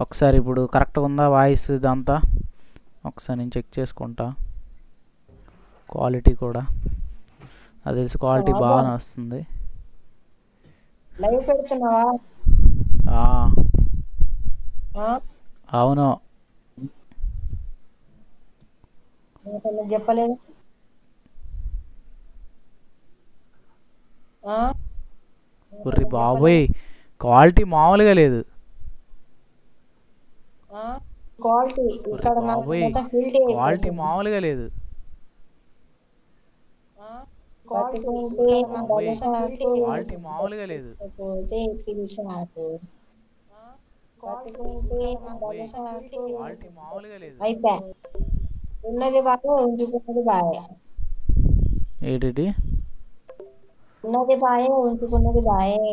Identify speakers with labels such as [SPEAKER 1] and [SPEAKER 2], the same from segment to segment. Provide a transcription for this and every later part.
[SPEAKER 1] ఒకసారి ఇప్పుడు కరెక్ట్గా ఉందా వాయిస్ ఇదంతా? ఒకసారి నేను చెక్ చేసుకుంటా. క్వాలిటీ కూడా. అది తెలిసి క్వాలిటీ
[SPEAKER 2] బాగా.
[SPEAKER 1] బాగానే వస్తుంది.
[SPEAKER 2] లైవ్ పెడుతున్నావా?
[SPEAKER 1] అవును.
[SPEAKER 2] చెప్పలేదు. ఆ?
[SPEAKER 1] ఉర్రి బాబోయ్ క్వాలిటీ మామూలుగా లేదు. బాబోయ్, క్వాలిటీ మామూలుగా లేదు.
[SPEAKER 2] క్వాలిటీ
[SPEAKER 1] మామూలుగా లేదు. క్వాలిటీ మామూలుగా లేదు.
[SPEAKER 2] అయిపోయా. ఉన్నది బాగా ఉంచుకున్నది బాగా.
[SPEAKER 1] ఏంటి
[SPEAKER 2] ఉన్నది బాయే ఉంచుకున్నది బాయే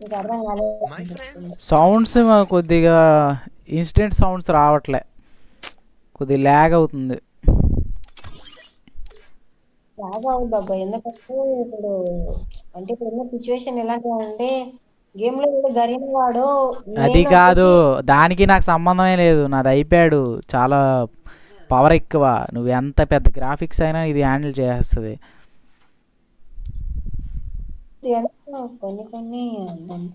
[SPEAKER 2] నీకు అర్థం కాలేదు
[SPEAKER 1] సౌండ్స్ కొద్దిగా ఇన్స్టెంట్ సౌండ్స్ రావట్లే. కొద్దిగా ల్యాగ్ అవుతుంది.
[SPEAKER 2] బాగా అవుద్ది అబ్బాయి ఎందుకంటే ఇప్పుడు అంటే ఇప్పుడు ఉన్న సిచ్యువేషన్ ఎలాంటి అంటే గేమ్లో కూడా జరిగిన వాడు
[SPEAKER 1] అది కాదు. దానికి నాకు సంబంధమే లేదు. నాది అయిపోయాడు. చాలా పవర్ ఎక్కువ. నువ్వు ఎంత పెద్ద గ్రాఫిక్స్ అయినా ఇది హ్యాండిల్ చేస్తుంది
[SPEAKER 2] వచ్చి అంటే కొన్ని కొన్ని అంతంత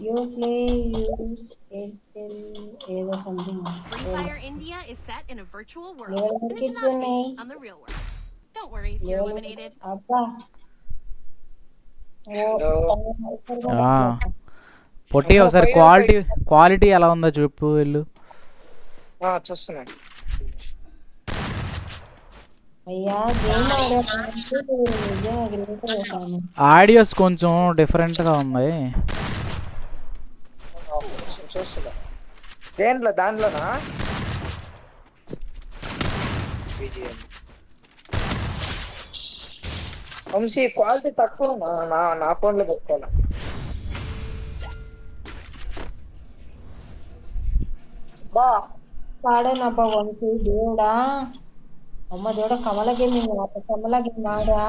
[SPEAKER 2] యూ ప్లే యూస్ ఎయిర్టెల్ ఏదో
[SPEAKER 3] something India is set in a virtual world. Not
[SPEAKER 2] ఉన్నాయి.
[SPEAKER 3] based on the real world. Don't worry if you're eliminated.
[SPEAKER 2] అబ్బా ఓ
[SPEAKER 1] ఆ. పొట్టి ఒకసారి క్వాలిటీ క్వాలిటీ ఎలా ఉందో చెప్పు వెళ్ళు
[SPEAKER 4] ఆ, చూస్తున్నా
[SPEAKER 2] అయ్యా గేమ్ ఆడేటప్పుడు నిజంగా గ్రేట్ చేశాను
[SPEAKER 1] ఆడియోస్ కొంచెం డిఫరెంట్గా ఉంది
[SPEAKER 4] ఆ, చూ- చూస్తున్నా. దేంట్లో? దాంట్లోనా. వంశీ క్వాలిటీ తక్కువ ఉంది. నా- నా నా ఫోన్లో పెట్టుకోవాలి? బా.
[SPEAKER 2] పాడేనబ్బా వంశీ దేవుడా. అమ్మ దేవుడా కమల గేమింగ్ కమల గేమ్ ఆడా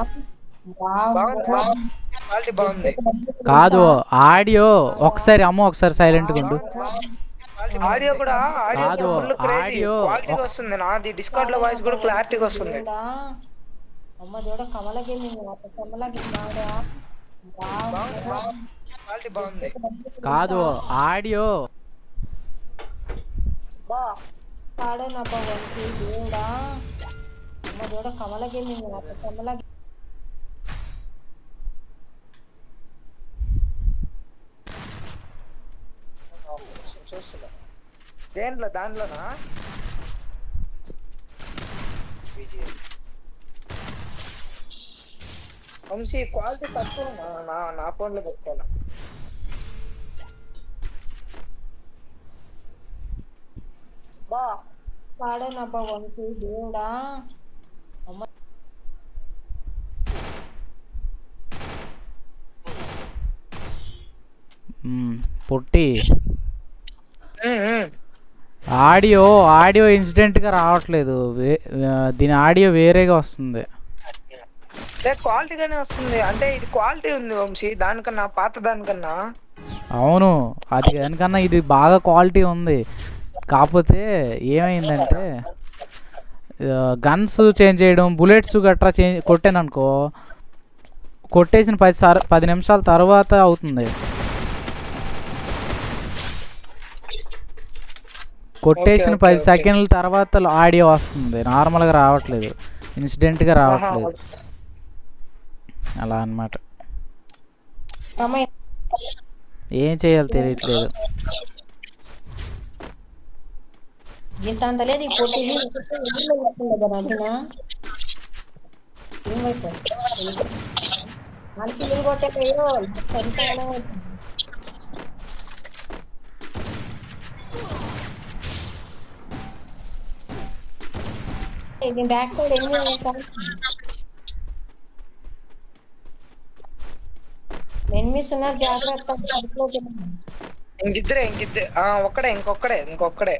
[SPEAKER 1] కాదు ఆడియో ఒకసారి అమ్మ ఒకసారి సైలెంట్గా ఉండు.
[SPEAKER 4] ఆడియో కూడా ఆడియో
[SPEAKER 1] ఆడియో
[SPEAKER 4] వస్తుంది నాది డిస్కౌంట్లో వాయిస్ కూడా క్లారిటీగా వస్తుంది.
[SPEAKER 2] అమ్మ దేవుడా కమల గేమింగ్ కమల గేమ్ ఆడా
[SPEAKER 1] కాదు ఆడియో.
[SPEAKER 2] పాడేనబ్బా దేవుడా. అమ్మ దేవుడా కమల గేమింగ్ కమల
[SPEAKER 4] ఆ, చూ- చూస్తున్నా దేంట్లో దాంట్లోనా BGM. వంశీ క్వాలిటీ తక్కువ ఉంది. నా- నా నా ఫోన్లో పెట్టుకోవాలి బా
[SPEAKER 2] పాడేనబ్బా వంశీ దేవుడా అమ్మ
[SPEAKER 1] మ్, పొట్టి. ఆడియో ఆడియో ఇన్సిడెంట్గా రావట్లేదు. దీని ఆడియో వేరేగా వస్తుంది.
[SPEAKER 4] అంటే క్వాలిటీగానే వస్తుంది. అంటే ఇది క్వాలిటీ ఉంది వంశీ. దానికన్నా పాత దానికన్నా.
[SPEAKER 1] అవును. అది దానికన్నా ఇది బాగా క్వాలిటీ ఉంది. కాకపోతే ఏమైందంటే గన్స్ చేంజ్ చేయడం బుల్లెట్స్ గట్రా చేంజ్ కొట్టాను అనుకో కొట్టేసిన పది సార్ పది నిమిషాల తర్వాత అవుతుంది. కొట్టేసిన పది. సెకండ్ల తర్వాత ఆడియో వస్తుంది. నార్మల్గా రావట్లేదు. ఇన్సిడెంట్గా రావట్లేదు. అలా అన్నమాట.
[SPEAKER 2] అమ్మ
[SPEAKER 1] ఏం చేయాలో తెలియట్లేదు.
[SPEAKER 2] ఇంత అంత లేదు ఇది బ్యాక్ సైడ్ ఎన్ని వేసాను ఎనిమిస్ ఉన్నారు జాగ్రత్త.
[SPEAKER 4] ఇంకిద్దరే ఇంకిద్దరే ఆ ఒక్కడే ఇంకొక్కడే ఇంకొక్కడే.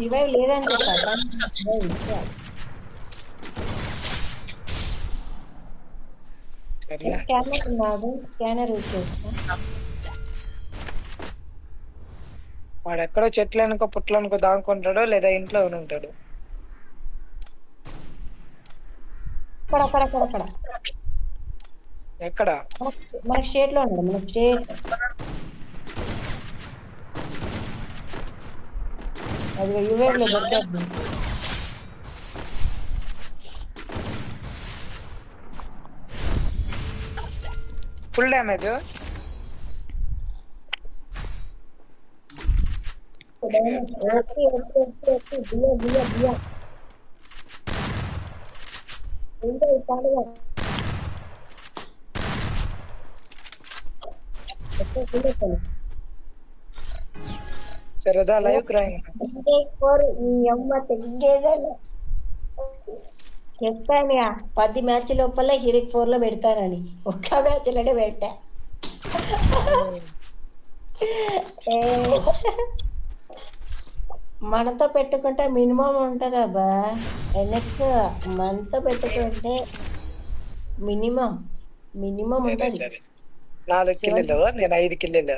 [SPEAKER 2] రివైవ్ లేదని చెప్పా కానీ revive ఇచ్చాడు.
[SPEAKER 4] సర్లే.
[SPEAKER 2] స్కానర్ ఉన్నాడు. స్కానర్ యూజ్ చేస్తా.
[SPEAKER 4] వాడు ఎక్కడో చెట్లు వెనుక పుట్ల వెనుక దాక్కుంటాడో లేదా ఇంట్లో ఉంటాడు. ఎక్కడ?
[SPEAKER 2] మనకి స్టేట్లో ఉన్నాడు మనకి స్టేట్ అది యువేవ్లో
[SPEAKER 4] full damage
[SPEAKER 2] okay okay okay okay బియ్య బియ్య బియ్య ఇంకా ఈ పండుగ ఓకే, తినేసాను.
[SPEAKER 4] సరేదా లైవ్ క్రైమ్
[SPEAKER 2] అంటే కోరు ఈ అమ్మ తెగ్గేదేలే. చెప్పాను ఇక, పది మ్యాచ్ లోపల హీరిక్ ఫోర్లో పెడతానని ఒక్క మ్యాచ్లోనే పెట్టా ఏ, మనతో పెట్టుకుంటే మినిమం ఉంటుంది అబ్బా ఎన్ఎక్స్ మనతో పెట్టుకుంటే మినిమం మినిమం ఉంటుంది.
[SPEAKER 4] నాలుగు కిలోలు నేను ఐదు
[SPEAKER 2] కిలోలు.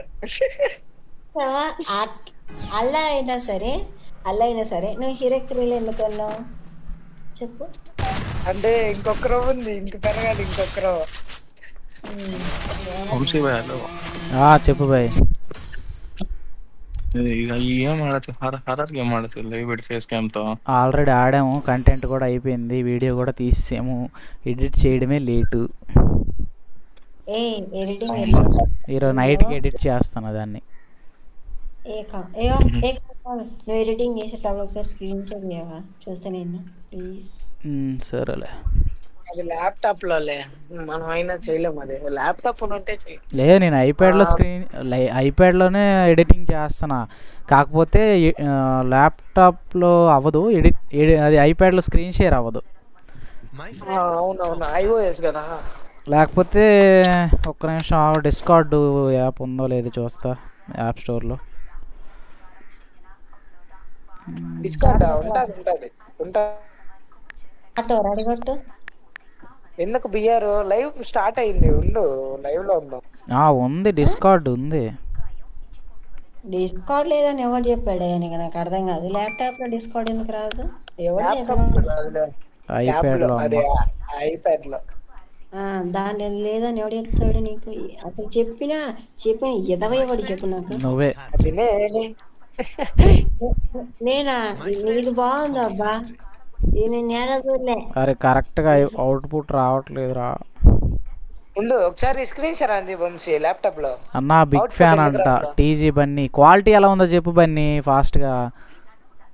[SPEAKER 2] అలా అయినా సరే అలా అయినా సరే నువ్వు హీరక్రీలు ఎందుకు అన్నావు చెప్పు.
[SPEAKER 4] అంటే ఇంకొకరు ఉంది ఇంక పెరగాలి ఇంకొక
[SPEAKER 1] రో చెప్పు బాయ్.
[SPEAKER 5] ಈಗ ಏನ್ ಮಾಡತ್ತಿ ಹರ horror game ಮಾಡತ್ತಿಲ್ಲ live face cam తో
[SPEAKER 1] ఆల్రెడీ ఆడాము కంటెంట్ కూడా అయిపోయింది వీడియో కూడా తీసాము ఎడిట్ చేయడమే లేటు
[SPEAKER 2] ఏ ఎడిటింగ్ ఎట్లా
[SPEAKER 1] ఈరోజు నైట్కి ఎడిట్ చేస్తాను దాన్ని
[SPEAKER 2] ఏ కా ఏ ఏ కాదు నువ్వు ఎడిటింగ్ చేసేటప్పుడు ఒకసారి స్క్రీన్ షాట్ చేయవా చూస్తే నేను ప్లీజ్
[SPEAKER 1] మ్, సరేలే
[SPEAKER 4] అది ల్యాప్టాప్లో లే మనం అయినా చేయలేము అది. ల్యాప్టాప్ ఉంటే
[SPEAKER 1] లేదు నేను ఐప్యాడ్లో స్క్రీన్ ఐప్యాడ్లోనే ఎడిటింగ్ చేస్తున్నా. కాకపోతే ఆ, ల్యాప్టాప్లో అవ్వదు. ఎడిట్ ఎడి- అది ఐప్యాడ్లో స్క్రీన్ షేర్ అవ్వదు.
[SPEAKER 4] అవునవును. ఐఓఎస్ కదా.
[SPEAKER 1] లేకపోతే ఒక్క నిమిషం డిస్కార్డ్ యాప్ ఉందో లేదో చూస్తా. యాప్ స్టోర్లో.
[SPEAKER 4] డిస్కౌంట్ ఉంటది ఉంటది.
[SPEAKER 2] రెడీ కొట్టు
[SPEAKER 4] ఎందుకు బిఆర్ లైవ్ స్టార్ట్ అయింది. ఉండు. లైవ్లో ఉందాం.
[SPEAKER 1] ఆ, ఉంది. డిస్కార్డ్ ఉంది.
[SPEAKER 2] డిస్కౌంట్ లేదని ఎవరు చెప్పాడు? నీకు నాకు అర్థం కాదు. ల్యాప్టాప్లో డిస్కౌంట్ ఎందుకు రాదు? ఎవరు
[SPEAKER 4] ల్యాప్టాప్
[SPEAKER 2] చెప్పాడు?
[SPEAKER 1] ఐప్యాడ్లో
[SPEAKER 4] అదే ఐప్యాడ్లో.
[SPEAKER 2] ఆ, దాని లేదని ఎవడు చెప్తాడు నీకు? అసలు చెప్పినా చెప్పిన ఎదవై ఎవడు చెప్పు నాకు.
[SPEAKER 1] నువ్వే.
[SPEAKER 4] అదినే
[SPEAKER 2] నేనా. ఇది బాగుంది అబ్బా?
[SPEAKER 1] అరే కరెక్ట్గా అవుట్పుట్ రావట్లేదురా.
[SPEAKER 4] ఉండు ఒకసారి స్క్రీన్ షేర్ అంది వంశీ ల్యాప్టాప్లో.
[SPEAKER 1] అన్నా బిగ్ ఫ్యాన్ అంట? టీజీ బన్నీ క్వాలిటీ ఎలా ఉందో చెప్పు బన్నీ ఫాస్ట్గా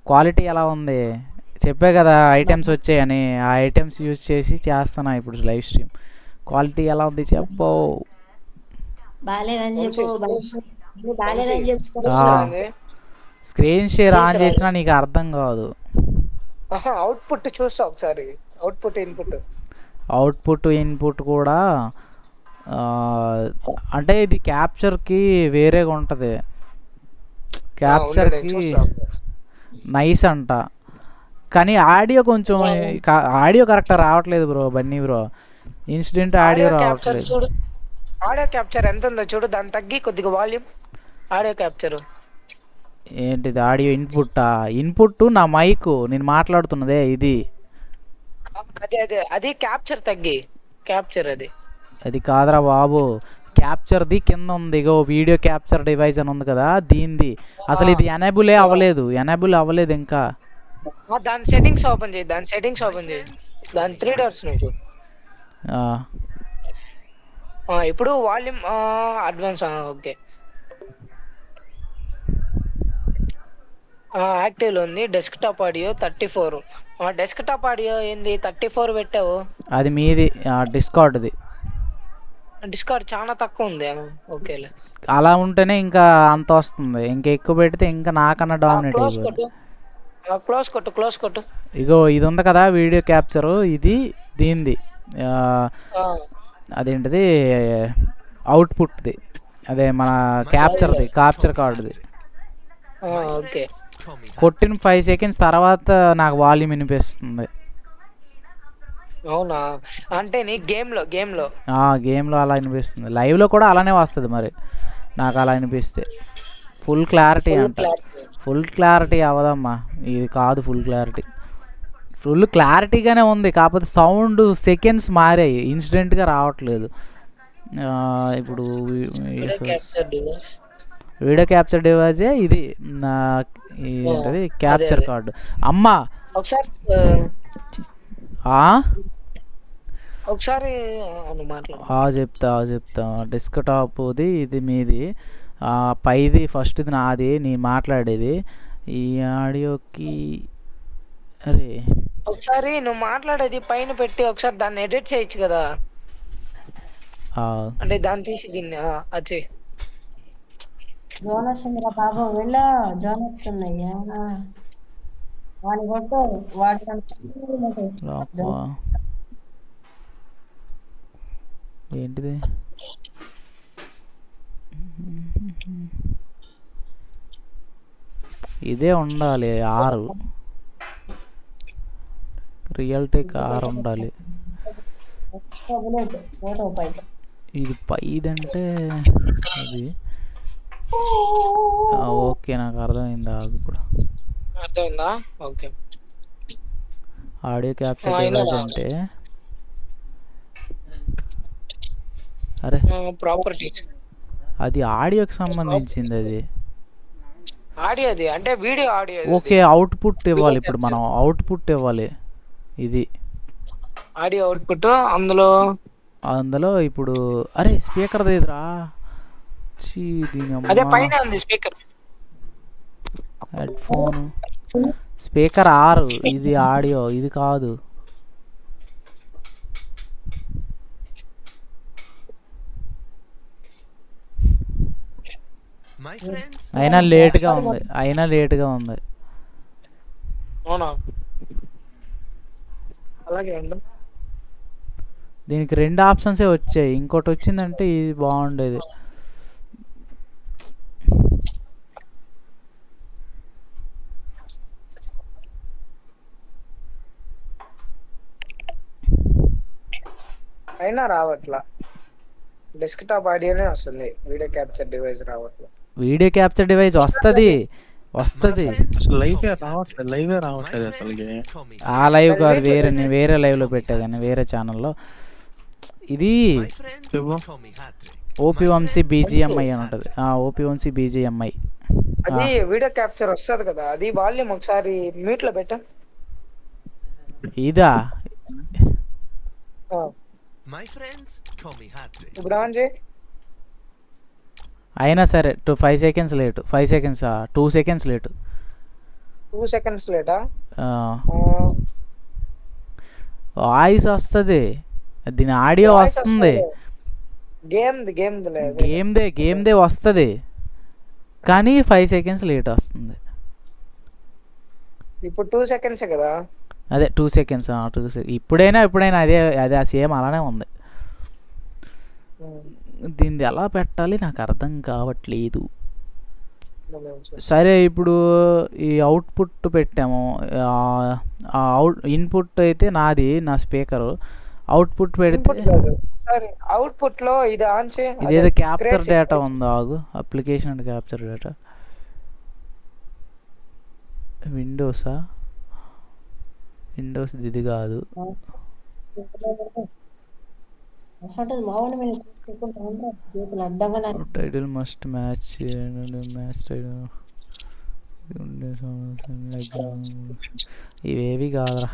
[SPEAKER 1] క్వాలిటీ ఎలా ఉంది? చెప్పే కదా ఐటమ్స్ వచ్చాయని. ఆ ఐటమ్స్ యూజ్ చేసి చేస్తున్నా ఇప్పుడు లైవ్ స్ట్రీమ్ క్వాలిటీ ఎలా ఉంది చెప్పు. స్క్రీన్ షేర్ ఆన్ చేసినా నీకు అర్థం కాదు.
[SPEAKER 4] అవుట్పుట్ చూస్తా ఒకసారి. అవుట్పుట్ ఇన్పుట్
[SPEAKER 1] అవుట్పుట్ ఇన్పుట్ కూడా అంటే ఇది క్యాప్చర్కి వేరేగా ఉంటుంది. క్యాప్చర్కి నైస్ అంట. కానీ ఆడియో కొంచెం ఆడియో కరెక్ట్ రావట్లేదు bro Bunny bro.
[SPEAKER 4] Incident audio
[SPEAKER 1] రావట్లేదు.
[SPEAKER 4] ఆడియో క్యాప్చర్ ఎంత ఉందో చూడు దాన్ని తగ్గి కొద్దిగా వాల్యూమ్ ఆడియో క్యాప్చర్
[SPEAKER 1] ఏంటిది? Audio input? ఇన్పుట్ నా మైక్. నేను మాట్లాడుతున్నదే ఇది.
[SPEAKER 4] అదే అదే. అది క్యాప్చర్ తగ్గి. క్యాప్చర్ అది.
[SPEAKER 1] అది కాదురా బాబు. క్యాప్చర్ది కింద ఉంది. ఇగో వీడియో క్యాప్చర్ డివైస్ అని ఉంది కదా దీనిది అసలు ఇది ఎనేబులే అవ్వలేదు. ఎనేబుల్ అవ్వలేదు ఇంకా.
[SPEAKER 4] దాని సెట్టింగ్స్ ఓపెన్ చేయి. దాని సెట్టింగ్స్ ఓపెన్ చేయి. దాని త్రీ డాట్స్
[SPEAKER 1] ఆ,
[SPEAKER 4] ఇప్పుడు వాల్యూమ్ అడ్వాన్స్ ఓకే. యాక్టివ్ ఉంది. Desktop audio thirty four. Desktop audio ఏంది? థర్టీ ఫోర్ పెట్టావు?
[SPEAKER 1] అది మీది డిస్కార్డ్ది.
[SPEAKER 4] డిస్కౌంట్ చాలా తక్కువ ఉంది. ఓకేలే.
[SPEAKER 1] అలా ఉంటేనే ఇంకా అంత వస్తుంది. ఇంకా ఎక్కువ పెడితే ఇంకా నాకన్నా డామినేట్
[SPEAKER 4] క్లోజ్
[SPEAKER 1] అయిపోతుంది
[SPEAKER 4] కొట్టు. క్లోజ్ కొట్టు క్లోజ్ కొట్టు.
[SPEAKER 1] ఇగో ఇది ఉంది కదా వీడియో క్యాప్చర్. ఇది దీనిది. అదేంటిది? అవుట్పుట్ది. అదే మన క్యాప్చర్ది. క్యాప్చర్ కార్డుది.
[SPEAKER 4] ఆ, ఓకే.
[SPEAKER 1] కొట్టిన ఫైవ్ సెకండ్స్ తర్వాత నాకు వాల్యూమ్ వినిపిస్తుంది.
[SPEAKER 4] అవునా? అంటే నీ గేమ్లో గేమ్లో
[SPEAKER 1] ఆ గేమ్లో అలా వినిపిస్తుంది. లైవ్లో కూడా అలానే వస్తుంది మరి. నాకు అలా అనిపిస్తే. ఫుల్ క్లారిటీ అంట. ఫుల్ క్లారిటీ అవ్వదమ్మా. ఇది కాదు ఫుల్ క్లారిటీ ఫుల్ క్లారిటీగానే ఉంది. కాకపోతే సౌండ్ సెకండ్స్ మారాయి. ఇన్సిడెంట్గా రావట్లేదు. ఇప్పుడు వీడియో క్యాప్చర్ డివైజే ఇది ఏంటది? క్యాప్చర్. కార్డు అమ్మా!
[SPEAKER 4] ఒకసారి
[SPEAKER 1] ఆ
[SPEAKER 4] ఒకసారి
[SPEAKER 1] చెప్తా ఆ చెప్తా. డెస్క్ టాప్ది ఇది మీది. ఆ, పైది ఫస్ట్ది నాది నీ మాట్లాడేది. ఈ ఆడియోకి అరే.
[SPEAKER 4] ఒకసారి నువ్వు మాట్లాడేది పైన పెట్టి ఒకసారి దాన్ని ఎడిట్ చేయొచ్చు కదా?
[SPEAKER 1] ఆ,
[SPEAKER 4] అంటే దాన్ని తీసి దీన్ని ఆ, అది చెయ్.
[SPEAKER 2] జోన్ వస్తుందిరా బాబు వెళ్ళ జోన్ వస్తుందయ్యా వాడిని కొట్టు వాడి
[SPEAKER 1] ఏంటిది ఇదే ఉండాలి ఆరు రియల్ టేక్ ఆరు ఉండాలి ఇది పైదంటే అది ఓకే నాకు అర్థమైంది ఆగు ఇప్పుడు.
[SPEAKER 4] అర్థమైందా? ఓకే. Audio
[SPEAKER 1] capture
[SPEAKER 4] device.
[SPEAKER 1] అంటే. అరే.
[SPEAKER 4] ప్రాపర్టీస్
[SPEAKER 1] అది ఆడియోకి సంబంధించింది అది.
[SPEAKER 4] ఆడియోది అంటే వీడియో ఆడియో
[SPEAKER 1] ఓకే అవుట్పుట్ ఇవ్వాలి ఇప్పుడు మనం అవుట్పుట్ ఇవ్వాలి. ఇది.
[SPEAKER 4] ఆడియో అవుట్పుట్ అందులో?
[SPEAKER 1] అందులో ఇప్పుడు అరే స్పీకర్ దేదిరా చీ దీని
[SPEAKER 4] అదే పైన ఉంది స్పీకర్.
[SPEAKER 1] హెడ్ ఫోన్ స్పీకర్ ఆరు ఇది ఆడియో ఇది కాదు. అయినా లేట్గా ఉంది అయినా లేట్గా ఉంది? దీనికి రెండు ఆప్షన్సే వచ్చాయి. ఇంకోటి వచ్చిందంటే ఇది బాగుండేది.
[SPEAKER 4] అయినా రావట్లా. డెస్క్ టాప్ ఆడియోనే వస్తుంది. వీడియో క్యాప్చర్ డివైస్ రావట్లా.
[SPEAKER 1] వీడియో క్యాప్చర్ డివైస్ వస్తుంది. వస్తుంది.
[SPEAKER 5] లైవ్ రావట్లేదు. లైవే రావట్లేదు అసలుకి.
[SPEAKER 1] ఆ లైవ్ కాదు వేరే నేను వేరే లైవ్లో పెట్టా కానీ వేరే ఛానల్లో ఇది ఓపీ వంశీ బీజిఎంఐ అని ఉంటుంది. ఓపీ వంశీ బీజిఎంఐ
[SPEAKER 4] అది వీడియో క్యాప్చర్ వస్తుంది కదా. అది వాల్యూమ్ ఒకసారి మ్యూట్లో పెట్ట.
[SPEAKER 1] ఇదా?
[SPEAKER 4] ఇప్పుడు ఆన్ చేయి.
[SPEAKER 1] అయినా సరే two five seconds late five seconds two seconds late
[SPEAKER 4] two seconds లేటా
[SPEAKER 1] voice వస్తుంది. దీని ఆడియో వస్తుంది.
[SPEAKER 4] గేమ్ గేమ్ లేదు.
[SPEAKER 1] గేమ్దే గేమ్దే వస్తుంది. కానీ ఫైవ్ సెకండ్స్ లేట్ వస్తుంది.
[SPEAKER 4] ఇప్పుడు టూ సెకండ్స్ కదా?
[SPEAKER 1] అదే టూ సెకండ్స్ టూ సెకండ్స్ ఇప్పుడైనా ఎప్పుడైనా అదే అదే సేమ్ అలానే ఉంది. దీన్ని ఎలా పెట్టాలి నాకు అర్థం కావట్లేదు. సరే ఇప్పుడు ఈ అవుట్పుట్ పెట్టాము. అవుట్ ఇన్పుట్ అయితే నాది నా స్పీకరు అవుట్పుట్ పెడితే
[SPEAKER 4] అవుట్పుట్లో ఇది ఆన్
[SPEAKER 1] ఇదేదో క్యాప్చర్ డేటా ఉందో ఆగు. అప్లికేషన్ అండ్ క్యాప్చర్ డేటా విండోసా విండోస్ ఇది కాదు. Title must match match title ఇవేవి కాదురా.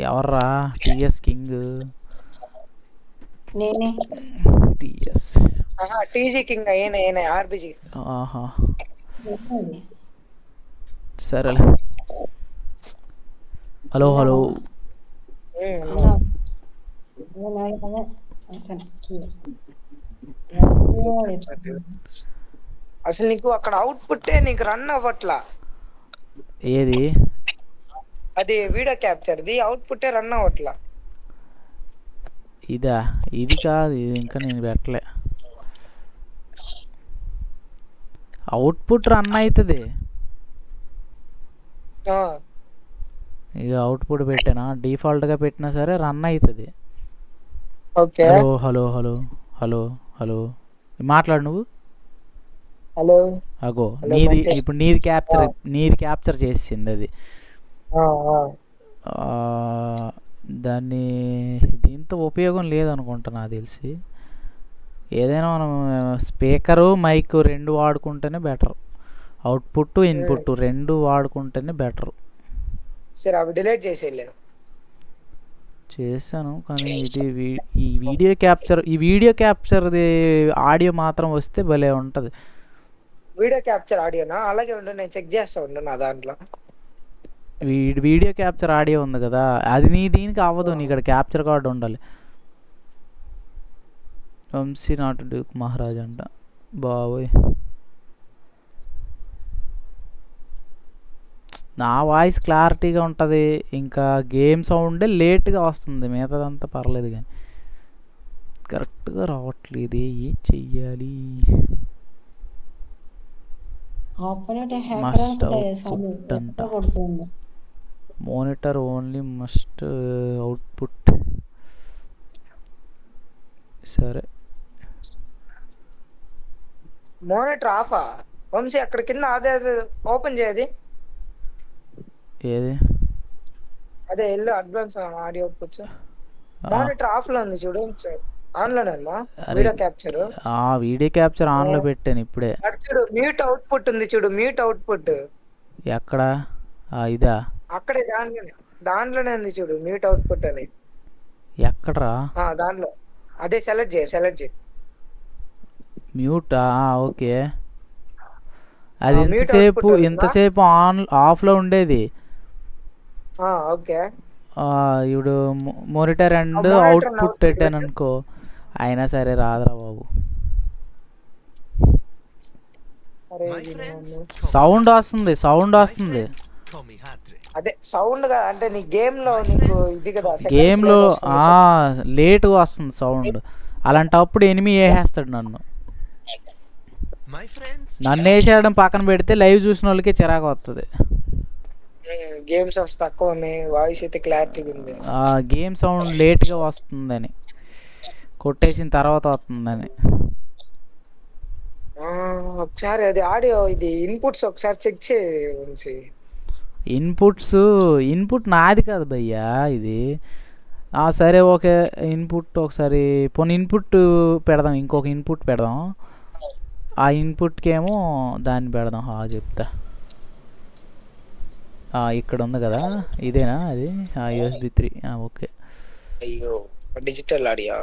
[SPEAKER 1] ఎవర్రా? TS king.
[SPEAKER 2] నేనే.
[SPEAKER 1] టిఎస్.
[SPEAKER 4] టీజీ కింగ్ అయిన అయిన ఆర్బిజీ.
[SPEAKER 1] ఆహా. సరేలే.
[SPEAKER 2] Hello hello?
[SPEAKER 4] అసలు నీకు అక్కడ అవుట్పుట్ నీకు రన్ అవ్వట్లా?
[SPEAKER 1] ఏది?
[SPEAKER 4] అది వీడియో క్యాప్చర్ ది అవుట్పుట్ రన్ అవ్వట్లా?
[SPEAKER 1] ఇదా? ఇది కాదు ఇది ఇంకా నేను పెట్టలే. అవుట్పుట్ రన్ అవుతుంది. ఇక అవుట్పుట్ పెట్టానా డిఫాల్ట్గా పెట్టినా సరే రన్ అవుతుంది hello hello hello hello hello. మాట్లాడు నువ్వు.
[SPEAKER 4] హలో.
[SPEAKER 1] అగో నీది. ఇప్పుడు నీది క్యాప్చర్ నీది క్యాప్చర్ చేసింది అది. దాన్ని దీంతో ఉపయోగం లేదనుకుంటా నాకు తెలిసి. ఏదైనా మనం స్పీకరు మైక్ రెండు వాడుకుంటేనే బెటర్ అవుట్పుట్ ఇన్పుట్ రెండు వాడుకుంటేనే బెటర్.
[SPEAKER 4] సరే అవి డిలీట్ చేసేయలే
[SPEAKER 1] చేశాను కానీ ఇది ఈ వీడియో క్యాప్చర్ ఈ వీడియో క్యాప్చర్ది ఆడియో మాత్రం వస్తే భలే ఉంటుంది.
[SPEAKER 4] వీడియో క్యాప్చర్ ఆడియోనా? అలాగే ఉండు నేను చెక్ చేస్తా ఉండు నా దాంట్లో.
[SPEAKER 1] వీడియో క్యాప్చర్ ఆడియో ఉంది కదా అది నీ దీనికి అవ్వదు నీ ఇక్కడ క్యాప్చర్ కార్డు ఉండాలి. వంశీ నాట్ డ్యూక్ మహారాజ్ అంట బాబోయ్. నా వాయిస్ క్లారిటీగా ఉంటుంది ఇంకా గేమ్ సౌండే లేట్గా వస్తుంది మిగతాదంతా పర్లేదు కానీ కరెక్ట్గా రావట్లేదు ఏం చెయ్యాలి?
[SPEAKER 2] స్వామి
[SPEAKER 1] అంట. మోనిటర్ ఓన్లీ మస్ట్ అవుట్పుట్ సరే.
[SPEAKER 4] మోనిటర్ ఆఫా వంశీ అక్కడ కింద అదే అదే ఓపెన్ చేయది
[SPEAKER 1] ఏది?
[SPEAKER 4] అదే ఎల్లు అడ్వాన్స్ ఆడియో అవుట్పుట్స్ మానిటర్ ఆఫ్లో ఉంది చూడు
[SPEAKER 1] ఆన్లోనే.
[SPEAKER 4] Video capture.
[SPEAKER 1] ఆ వీడియో క్యాప్చర్ ఆన్లో పెట్టాను ఇప్పుడే.
[SPEAKER 4] చూడు మ్యూట్ అవుట్పుట్ ఉంది చూడు మ్యూట్ అవుట్పుట్.
[SPEAKER 1] ఎక్కడ? ఆ, ఇదా?
[SPEAKER 4] అక్కడే దాంట్లోనే దాంట్లోనే ఉంది చూడు మ్యూట్ అవుట్పుట్ అని.
[SPEAKER 1] ఎక్కడరా?
[SPEAKER 4] ఆ దాంట్లో అదే సెలెక్ట్ చేయి సెలెక్ట్ చేయి.
[SPEAKER 1] మ్యూట్? ఓకే. అది ఎంతసేపు
[SPEAKER 4] ఉందా?
[SPEAKER 1] ఎంతసేపు ఆన్ ఆఫ్లో ఉండేది?
[SPEAKER 4] ఓకే
[SPEAKER 1] ఆ, ఇప్పుడు మోనిటర్ అండ్ అవుట్పుట్ పెట్టాను
[SPEAKER 4] పెట్టు.
[SPEAKER 1] అనుకో అయినా సరే రాదురా బాబు సౌండ్. వస్తుంది సౌండ్ వస్తుంది.
[SPEAKER 4] అదే సౌండ్ కదా అంటే నీ గేమ్లో నీకు ఇది కదా
[SPEAKER 1] గేమ్లో
[SPEAKER 4] load వస్తుంది.
[SPEAKER 1] లేట్గా వస్తుంది సౌండ్ అలాంటప్పుడు ఎనిమి వేసేస్తాడు నన్ను నన్ను వేసేయడం పక్కన పెడితే లైవ్ చూసిన వాళ్ళకి చిరాకు వస్తుంది
[SPEAKER 4] గేమ్ సాంగ్స్ తక్కువ ఉన్నాయి వాయిస్ అయితే క్లారిటీ ఉంది.
[SPEAKER 1] ఆ గేమ్ సౌండ్ లేట్గా వస్తుందని. కొట్టేసిన తర్వాత వస్తుందని.
[SPEAKER 4] ఒకసారి అది ఆడియో ఇది ఇన్పుట్స్ ఒకసారి చెక్ చేయి వంశీ.
[SPEAKER 1] ఇన్పుట్స్ ఇన్పుట్ నాది కాదు భయ్యా ఇది. ఆ సరే ఓకే ఇన్పుట్ ఒకసారి పోనీ ఇన్పుట్ పెడదాం ఇంకొక ఇన్పుట్ పెడదాం. ఆ ఇన్పుట్కి ఏమో దాన్ని పెడదాం ఆ చెప్తా. ఇక్కడ ఉంది కదా. ఇదేనా అది? USB three okay.
[SPEAKER 4] అయ్యో డిజిటల్ ఆడియా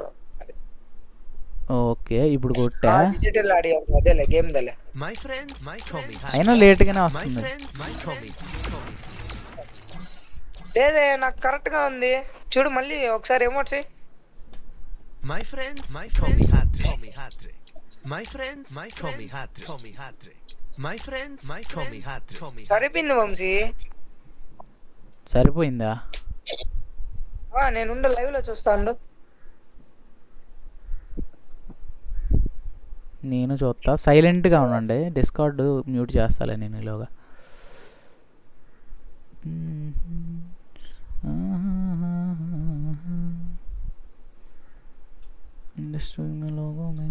[SPEAKER 1] ఓకే ఇప్పుడు కొట్టా.
[SPEAKER 4] డిజిటల్ ఆడియా అదేలే గేమ్ దలే
[SPEAKER 6] మై ఫ్రెండ్స్ మై కామెంట్స్
[SPEAKER 1] అయినా లేట్
[SPEAKER 6] గానే
[SPEAKER 1] వస్తుంది.
[SPEAKER 4] డేరే నాకు కరెక్ట్గా ఉంది. చూడు మళ్ళీ ఒకసారి emote
[SPEAKER 6] my friends my comments హాత్రే comments హాత్రే మై ఫ్రెండ్స్ మై కామెంట్స్ హాత్రే కామెంట్స్ హాత్రే మై ఫ్రెండ్స్ మై కామెంట్స్ హాత్రే కామెంట్స్ సరే
[SPEAKER 4] పిన్ వంశీ.
[SPEAKER 1] సరిపోయిందా
[SPEAKER 4] ఆ, నేనుండ లైవ్ లో చూస్తాను
[SPEAKER 1] నేను చూస్తా సైలెంట్గా ఉండండి డిస్కార్డ్ మ్యూట్ చేస్తాలే నేను ఇలాగా इंडस्ट्री में लोगों में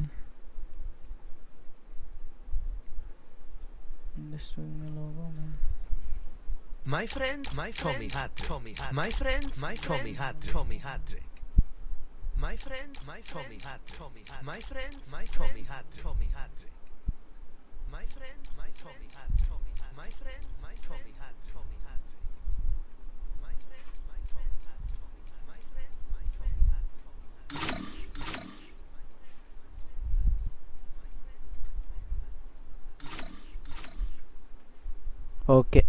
[SPEAKER 1] इंडस्ट्री में लोगों में
[SPEAKER 6] My friends, my call me Hadri. Call me Hadri. My friends, my call me Hadri. Call me Hadri. My friends, my call me Hadri. Call me Hadri. My friends, my call me Hadri. Call me Hadri. My friends, my call me Hadri. Call me Hadri. My friends, my call me Hadri. Call me Hadri. My friends, my call me Hadri. Call me Hadri. My friends, my call me Hadri. Call me Hadri. Okay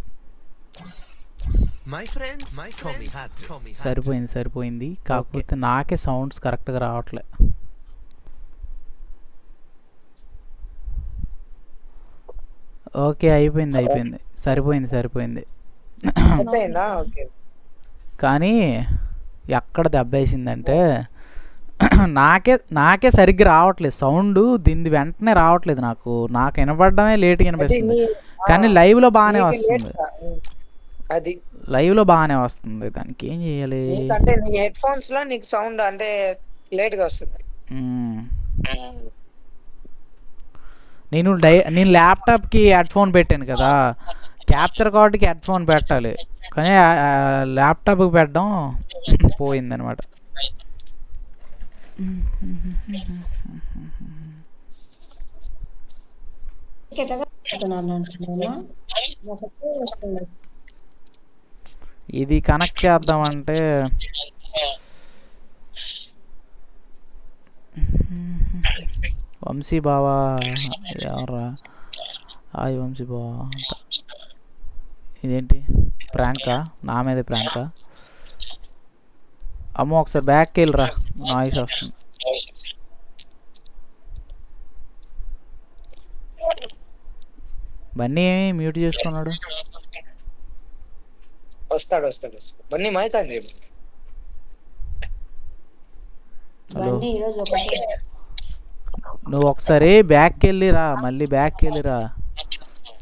[SPEAKER 1] సరిపోయింది సరిపోయింది. కాకపోతే నాకే sounds కరెక్ట్గా రావట్లే. Okay అయిపోయింది అయిపోయింది. సరిపోయింది సరిపోయింది. కానీ ఎక్కడ దెబ్బ వేసిందంటే నాకే నాకే సరిగ్గా రావట్లేదు. సౌండ్ దీని వెంటనే రావట్లేదు నాకు. నాకు వినపడమే లేట్గా
[SPEAKER 4] అది
[SPEAKER 1] వినిపిస్తుంది. కానీ లైవ్లో బాగానే వస్తుంది.
[SPEAKER 4] అది
[SPEAKER 1] లైవ్లో బాగానే వస్తుంది దానికి. ఏం చేయాలి?
[SPEAKER 4] నీకంటే నీ హెడ్ ఫోన్స్లో నీకు సౌండ్ అంటే లేట్గా వస్తుంది.
[SPEAKER 1] నేను డై నేను ల్యాప్టాప్కి హెడ్ ఫోన్ పెట్టాను కదా. క్యాప్చర్ కార్డుకి హెడ్ ఫోన్ పెట్టాలి. కానీ ల్యాప్టాప్కి పెట్టడం పోయిందనమాట
[SPEAKER 2] ఎట్లా
[SPEAKER 1] ఇది కనెక్ట్ చేద్దామంటే వంశీ బావా ఎవరా హాయ్ వంశీ బావా ఇదేంటి? ప్రాంకా? నా మీద ప్రాంకా? అమ్మో ఒకసారి బ్యాక్కి వెళ్ళిరా? నాయిస్ వస్తుంది. బన్నీ మ్యూట్ చేసుకున్నాడు?
[SPEAKER 4] వస్తాడు వస్తాడు. బన్నీ
[SPEAKER 2] ఒకటే.
[SPEAKER 1] నువ్వు ఒకసారి బ్యాక్కి వెళ్ళిరా మళ్ళీ బ్యాక్కి వెళ్ళిరా.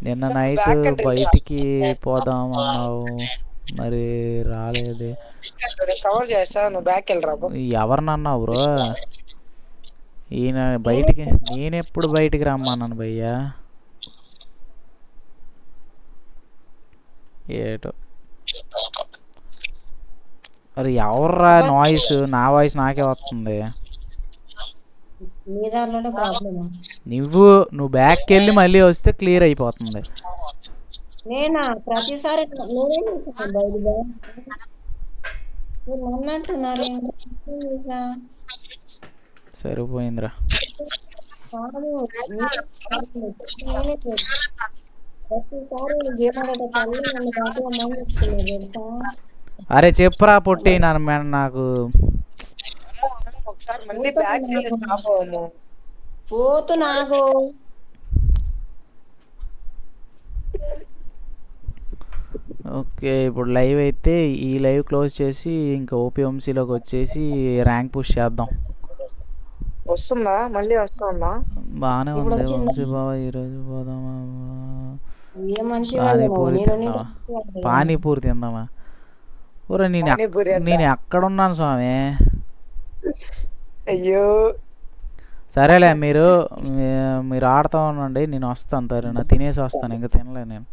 [SPEAKER 1] నిన్న నైట్ బయటికి పోదాం అన్నావు. మరి రాలేదే.
[SPEAKER 4] కవర్ చేస్తా నువ్వు బ్యాక్ వెళ్ళరా.
[SPEAKER 1] ఎవరినన్నావు బ్రో? ఈయన బయటికి నేను ఎప్పుడు బయటికి రమ్మన్నాను భయ్యా? ఏటో. అరే ఎవర్రా నాయిస్ నా వాయిస్ నాకే వస్తుంది. నువ్వు నువ్వు బ్యాక్కి వెళ్ళి మళ్ళీ వస్తే క్లియర్ అయిపోతుంది.
[SPEAKER 2] నేనా? ప్రతిసారి
[SPEAKER 1] సరిపోయిందిరా.
[SPEAKER 2] ప్రతిసారి గేమ్ ఆడేటప్పుడు నన్ను బాగా మైండ్ వస్తున్నారు తెలుసా
[SPEAKER 1] అరే చెప్పురా పొట్టి నన్ను నాకు.
[SPEAKER 4] ఒకసారి మళ్ళీ బ్యాక్
[SPEAKER 2] పోతు నాకు
[SPEAKER 1] ఓకే ఇప్పుడు లైవ్ అయితే ఈ లైవ్ క్లోజ్ చేసి ఇంకా ఓపీఎంసీలోకి వచ్చేసి ర్యాంక్ పుష్ చేద్దాం.
[SPEAKER 4] వస్తుందా? మళ్ళీ వస్తుందా?
[SPEAKER 1] బాగానే ఉంది? వంశీ బావ ఈరోజు పోదామా?
[SPEAKER 2] ఏ మనిషి
[SPEAKER 1] పానీపూరి తిందామా పానీపూరి తిందామా ఊరే నేను. నేను ఎక్కడున్నాను స్వామి?
[SPEAKER 4] అయ్యో.
[SPEAKER 1] సరేలే మీరు మీరు ఆడుతూ ఉండండి నేను వస్తాను తరుణ తినేసి వస్తాను ఇంకా తినలే నేను.